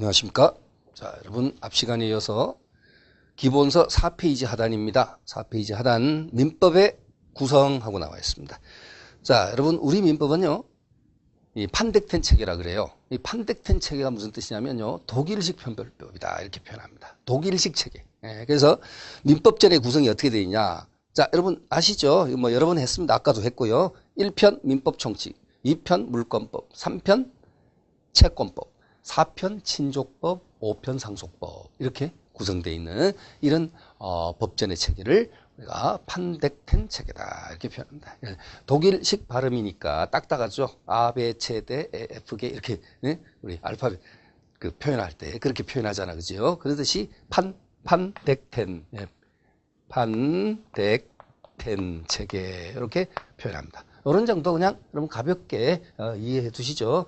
안녕하십니까. 자, 여러분, 앞 시간에 이어서 기본서 4페이지 하단입니다. 4페이지 하단 민법의 구성하고 나와 있습니다. 자, 여러분, 우리 민법은요, 이 판덱텐 체계라 그래요. 이 판덱텐 체계가 무슨 뜻이냐면요, 독일식 편별법이다. 이렇게 표현합니다. 독일식 체계. 예, 그래서 민법전의 구성이 어떻게 되어 있냐. 자, 여러분 아시죠? 뭐 여러 번 했습니다. 아까도 했고요. 1편 민법 총칙, 2편 물권법, 3편 채권법, 4편 친족법, 5편 상속법 이렇게 구성되어 있는 이런 어, 법전의 체계를 우리가 판덱텐 체계다 이렇게 표현합니다. 예, 독일식 발음이니까 딱딱하죠. 아베 체대 에프게 이렇게 네? 우리 알파벳 그 표현할 때 그렇게 표현하잖아, 그죠? 그러듯이 판 판덱텐 예, 판덱텐 체계 이렇게 표현합니다. 이런 정도 그냥 여러분 가볍게 어, 이해해 두시죠.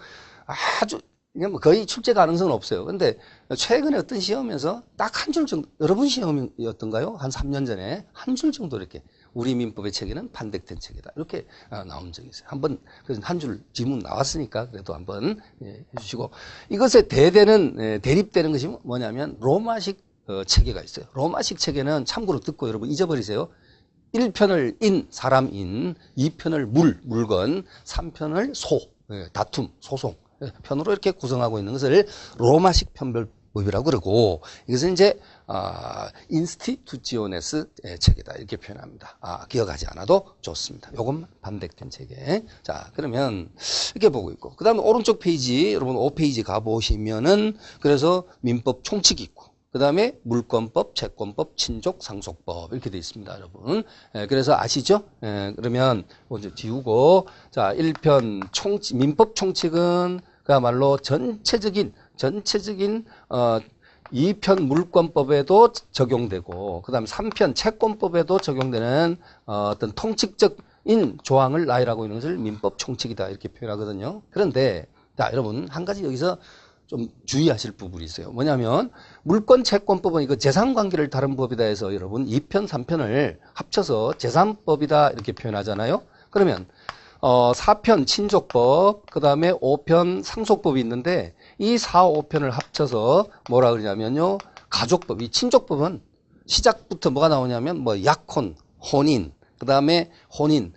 아주 그냥 뭐 거의 출제 가능성은 없어요. 근데 최근에 어떤 시험에서 딱 한 줄 정도, 여러 분 시험이었던가요? 한 3년 전에 한 줄 정도 이렇게 우리 민법의 체계는 판덱된 체계다. 이렇게 어, 나온 적이 있어요. 한번, 한줄 지문 나왔으니까 그래도 한번 예, 해주시고. 이것에 대대는, 예, 대립되는 것이 뭐냐면 로마식 어, 체계가 있어요. 로마식 체계는 참고로 듣고 여러분 잊어버리세요. 1편을 인, 사람 인, 2편을 물, 물건, 3편을 소, 예, 다툼, 소송. 편으로 이렇게 구성하고 있는 것을 로마식 편별법이라고 그러고 이것은 이제 아, 인스티투지오네스 체계다 이렇게 표현합니다. 아, 기억하지 않아도 좋습니다. 요건 반백된 체계. 자, 그러면 이렇게 보고 있고 그 다음에 오른쪽 페이지 여러분 5페이지 가 보시면은 그래서 민법 총칙이 있고 그 다음에 물권법, 채권법, 친족, 상속법 이렇게 되어 있습니다, 여러분. 예, 그래서 아시죠? 예, 그러면 먼저 지우고 자 1편 총칙, 민법 총칙은 그야말로 전체적인 전체적인 어 2편 물권법에도 적용되고 그다음에 3편 채권법에도 적용되는 어, 어떤 통칙적인 조항을 나열하고 있는 것을 민법 총칙이다 이렇게 표현하거든요. 그런데 자 여러분 한 가지 여기서 좀 주의하실 부분이 있어요. 뭐냐면 물권 채권법은 이거 재산 관계를 다룬 법이다 해서 여러분 2편 3편을 합쳐서 재산법이다 이렇게 표현하잖아요. 그러면 어 4편 친족법, 그 다음에 5편 상속법이 있는데 이 4, 5편을 합쳐서 뭐라 그러냐면요. 가족법. 이 친족법은 시작부터 뭐가 나오냐면 뭐 약혼, 혼인, 그 다음에 혼인.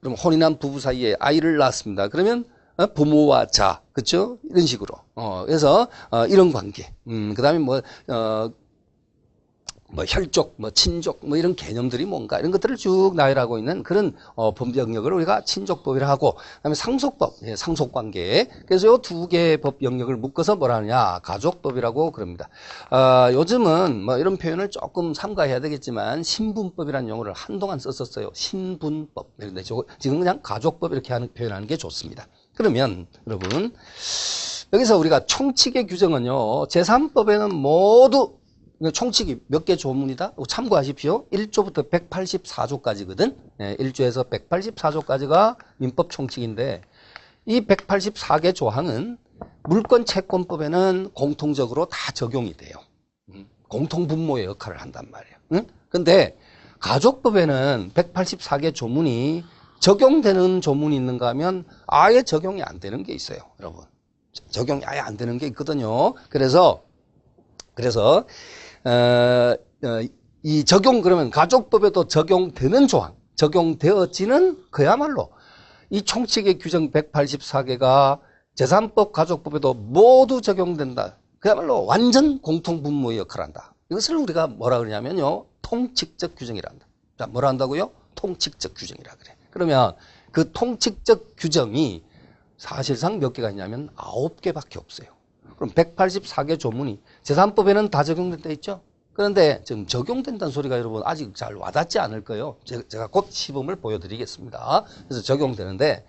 그럼 혼인한 부부 사이에 아이를 낳았습니다. 그러면 어, 부모와 자, 그렇죠? 이런 식으로. 어, 그래서 어, 이런 관계. 음, 그 다음에 뭐 어, 뭐 혈족, 뭐 친족, 뭐 이런 개념들이 뭔가 이런 것들을 쭉 나열하고 있는 그런 어, 법 영역을 우리가 친족법이라 하고, 그다음에 상속법, 예, 상속관계. 그래서 이 두 개의 법 영역을 묶어서 뭐라 하느냐, 가족법이라고 그럽니다. 어, 요즘은 뭐 이런 표현을 조금 삼가해야 되겠지만 신분법이라는 용어를 한동안 썼었어요. 신분법. 그런데 지금 그냥 가족법 이렇게 하는 표현하는 게 좋습니다. 그러면 여러분 여기서 우리가 총칙의 규정은요, 제3법에는 모두 총칙이 몇 개 조문이다? 참고하십시오. 1조부터 184조까지거든. 네, 1조에서 184조까지가 민법 총칙인데 이 184개 조항은 물권 채권법에는 공통적으로 다 적용이 돼요. 음, 공통 분모의 역할을 한단 말이에요. 응? 근데 가족법에는 184개 조문이 적용되는 조문이 있는가 하면 아예 적용이 안 되는 게 있어요. 여러분. 적용이 아예 안 되는 게 있거든요. 그래서 그래서 이 적용 그러면 가족법에도 적용되는 조항, 적용되어지는 그야말로 이 총칙의 규정 184개가 재산법, 가족법에도 모두 적용된다. 그야말로 완전 공통분모의 역할을 한다. 이것을 우리가 뭐라 그러냐면요. 통칙적 규정이라 한다. 자, 뭐라 한다고요? 통칙적 규정이라 그래. 그러면 그 통칙적 규정이 사실상 몇 개가 있냐면 아홉 개밖에 없어요. 그럼 184개 조문이 재산법에는 다 적용된다 있죠? 그런데 지금 적용된다는 소리가 여러분 아직 잘 와닿지 않을 거예요. 제가 곧 시범을 보여드리겠습니다. 그래서 적용되는데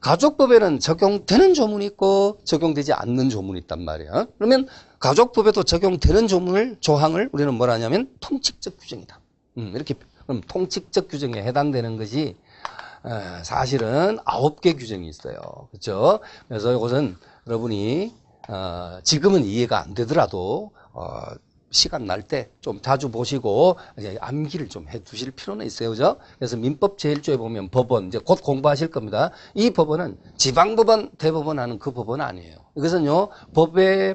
가족법에는 적용되는 조문이 있고 적용되지 않는 조문이 있단 말이야. 그러면 가족법에도 적용되는 조문을 조항을 우리는 뭐라 하냐면 통칙적 규정이다. 음, 이렇게 그럼 통칙적 규정에 해당되는 것이 에, 사실은 아홉 개 규정이 있어요. 그렇죠? 그래서 이것은 여러분이 어, 지금은 이해가 안 되더라도 어, 시간 날 때 좀 자주 보시고 암기를 좀 해 두실 필요는 있어요. 그죠? 그래서 민법 제1조에 보면 법원 이제 곧 공부하실 겁니다. 이 법원은 지방법원, 대법원 하는 그 법원 아니에요. 이것은요. 법의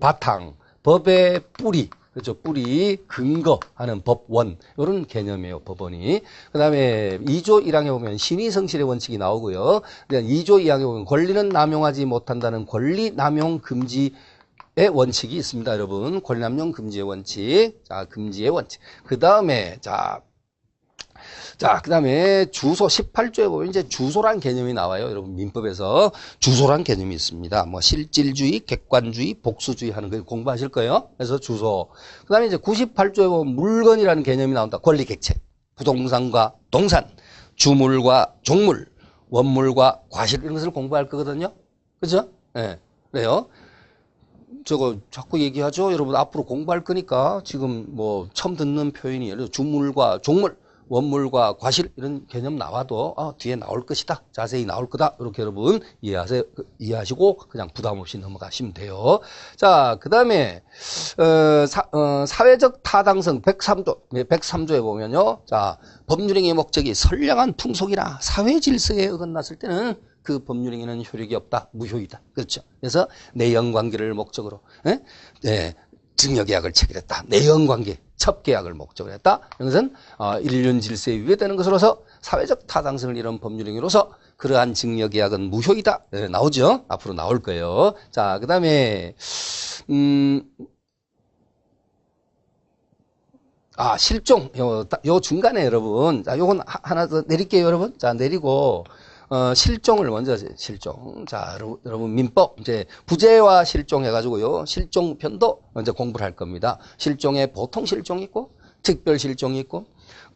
바탕, 법의 뿌리, 그렇죠. 뿌리, 근거 하는 법원. 이런 개념이에요, 법원이. 그 다음에 2조 1항에 보면 신의성실의 원칙이 나오고요. 2조 2항에 보면 권리는 남용하지 못한다는 권리 남용 금지 의 원칙이 있습니다, 여러분. 권리남용 금지의 원칙. 자, 금지의 원칙. 그 다음에, 자, 자, 그 다음에 주소 18조에 보면 이제 주소란 개념이 나와요. 여러분, 민법에서 주소란 개념이 있습니다. 뭐, 실질주의, 객관주의, 복수주의 하는 거 공부하실 거예요. 그래서 주소. 그 다음에 이제 98조에 보면 물건이라는 개념이 나온다. 권리 객체. 부동산과 동산, 주물과 종물, 원물과 과실 이런 것을 공부할 거거든요. 그죠? 예. 네. 그래요. 저거 자꾸 얘기하죠. 여러분 앞으로 공부할 거니까 지금 뭐 처음 듣는 표현이 예를 들어 주물과 종물, 원물과 과실 이런 개념 나와도 아, 뒤에 나올 것이다. 자세히 나올 거다. 이렇게 여러분 이해하세요. 이해하시고 그냥 부담 없이 넘어가시면 돼요. 자, 그 다음에 어, 사, 어, 사회적 타당성 103조 103조에 보면요. 자, 법률행위의 목적이 선량한 풍속이나 사회 질서에 어긋났을 때는 그 법률행위는 효력이 없다. 무효이다. 그렇죠. 그래서 내연관계를 목적으로 예? 네, 증여계약을 체결했다. 내연관계 첩계약을 목적으로 했다. 이것은 어, 인륜 질서에 위배되는 것으로서 사회적 타당성을 이룬 법률행위로서 그러한 증여계약은 무효이다. 네, 나오죠. 앞으로 나올 거예요. 자, 그 다음에 음, 아 실종 요, 요 중간에 여러분 자 요건 하나 더 내릴게요 여러분 자 내리고 어, 실종을 먼저 실종. 자, 여러분, 민법 이제 부재와 실종 해가지고요. 실종 편도 먼저 공부를 할 겁니다. 실종에 보통 실종이 있고 특별 실종이 있고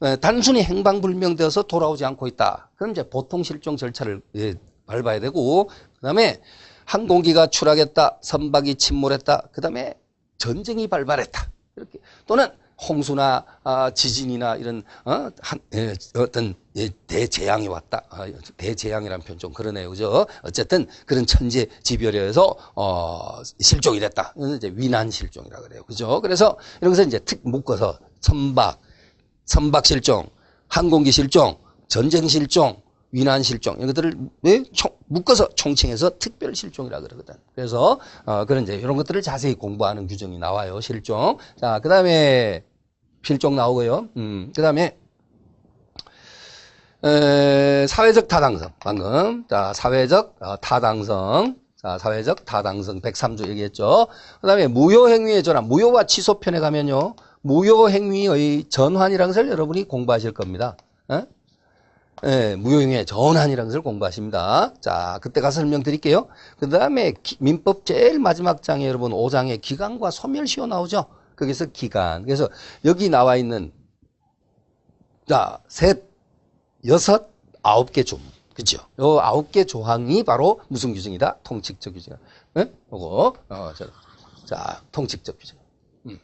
에, 단순히 행방불명되어서 돌아오지 않고 있다. 그럼 이제 보통 실종 절차를 예, 밟아야 되고 그다음에 항공기가 추락했다, 선박이 침몰했다, 그다음에 전쟁이 발발했다. 이렇게 또는 홍수나 아, 지진이나 이런 어, 한, 예, 어떤 예, 대재앙이 왔다. 아, 대재앙이라는 표현 좀 그러네요, 그죠? 어쨌든 그런 천재 지별에서 어, 실종이 됐다. 이제 위난 실종이라 그래요, 그죠? 그래서 이런 것을 이제 특 묶어서 선박, 선박 실종, 항공기 실종, 전쟁 실종, 위난 실종 이런 것들을 왜 총, 묶어서 총칭해서 특별 실종이라 그러거든. 그래서 어, 그런 이제 이런 것들을 자세히 공부하는 규정이 나와요. 실종. 자, 그다음에 실종 나오고요. 음, 그 다음에, 사회적 타당성. 방금. 자, 사회적 어, 타당성. 자, 사회적 타당성 103조 얘기했죠. 그 다음에 무효 행위의 전환. 무효와 취소 편에 가면요. 무효 행위의 전환이라는 것을 여러분이 공부하실 겁니다. 에? 예, 무효행위의 전환이라는 것을 공부하십니다. 자, 그때 가서 설명드릴게요. 그 다음에 민법 제일 마지막 장에 여러분 5장에 기간과 소멸시효 나오죠. 거기서 기간. 그래서 여기 나와 있는 자, 셋, 여섯, 아홉 개 조. 그죠? 요 아홉 개 조항이 바로 무슨 규정이다? 통칙적 규정. 예? 요거, 어, 자, 자 통칙적 규정. 음.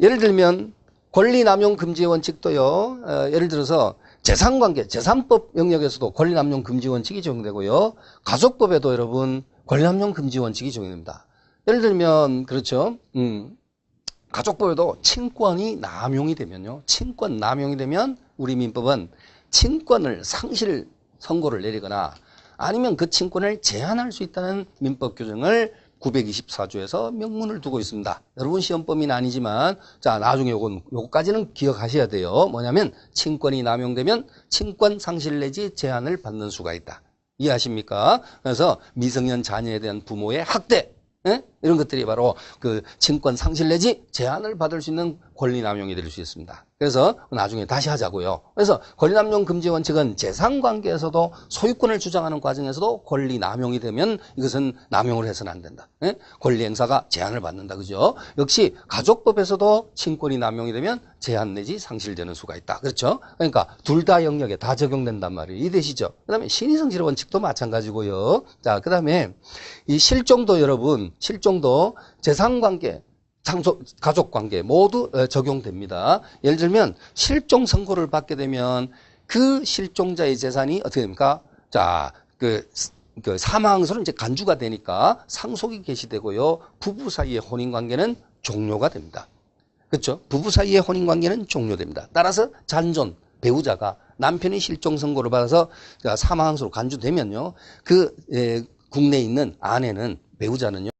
예를 들면, 권리 남용 금지 원칙도요, 어, 예를 들어서 재산관계, 재산법 영역에서도 권리남용 금지 원칙이 적용되고요. 가족법에도 여러분, 권리남용 금지 원칙이 적용됩니다. 예를 들면, 그렇죠. 음, 가족법에도 친권이 남용이 되면요. 친권 남용이 되면 우리 민법은 친권을 상실 선고를 내리거나 아니면 그 친권을 제한할 수 있다는 민법 규정을 924조에서 명문을 두고 있습니다. 여러분 시험 범위는 아니지만 자 나중에 요건 요거까지는 기억하셔야 돼요. 뭐냐면 친권이 남용되면 친권 상실 내지 제한을 받는 수가 있다. 이해하십니까? 그래서 미성년 자녀에 대한 부모의 학대 예? 이런 것들이 바로 그 친권 상실 내지 제한을 받을 수 있는 권리 남용이 될 수 있습니다. 그래서 나중에 다시 하자고요. 그래서 권리 남용 금지 원칙은 재산 관계에서도 소유권을 주장하는 과정에서도 권리 남용이 되면 이것은 남용을 해서는 안 된다. 예? 권리 행사가 제한을 받는다. 그죠? 역시 가족법에서도 친권이 남용이 되면 제한 내지 상실되는 수가 있다. 그렇죠? 그러니까 둘 다 영역에 다 적용된단 말이에요. 이해되시죠? 그다음에 신의성실 원칙도 마찬가지고요. 자, 그다음에 이 실종도 여러분 실종 도 재산관계, 가족관계 모두 어, 적용됩니다. 예를 들면 실종 선고를 받게 되면 그 실종자의 재산이 어떻게 됩니까? 자, 그, 그 사망서로 이제 간주가 되니까 상속이 개시되고요. 부부 사이의 혼인관계는 종료가 됩니다. 그렇죠? 부부 사이의 혼인관계는 종료됩니다. 따라서 잔존, 배우자가 남편이 실종 선고를 받아서 사망서로 간주되면요. 그 에, 국내에 있는 아내는 배우자는요.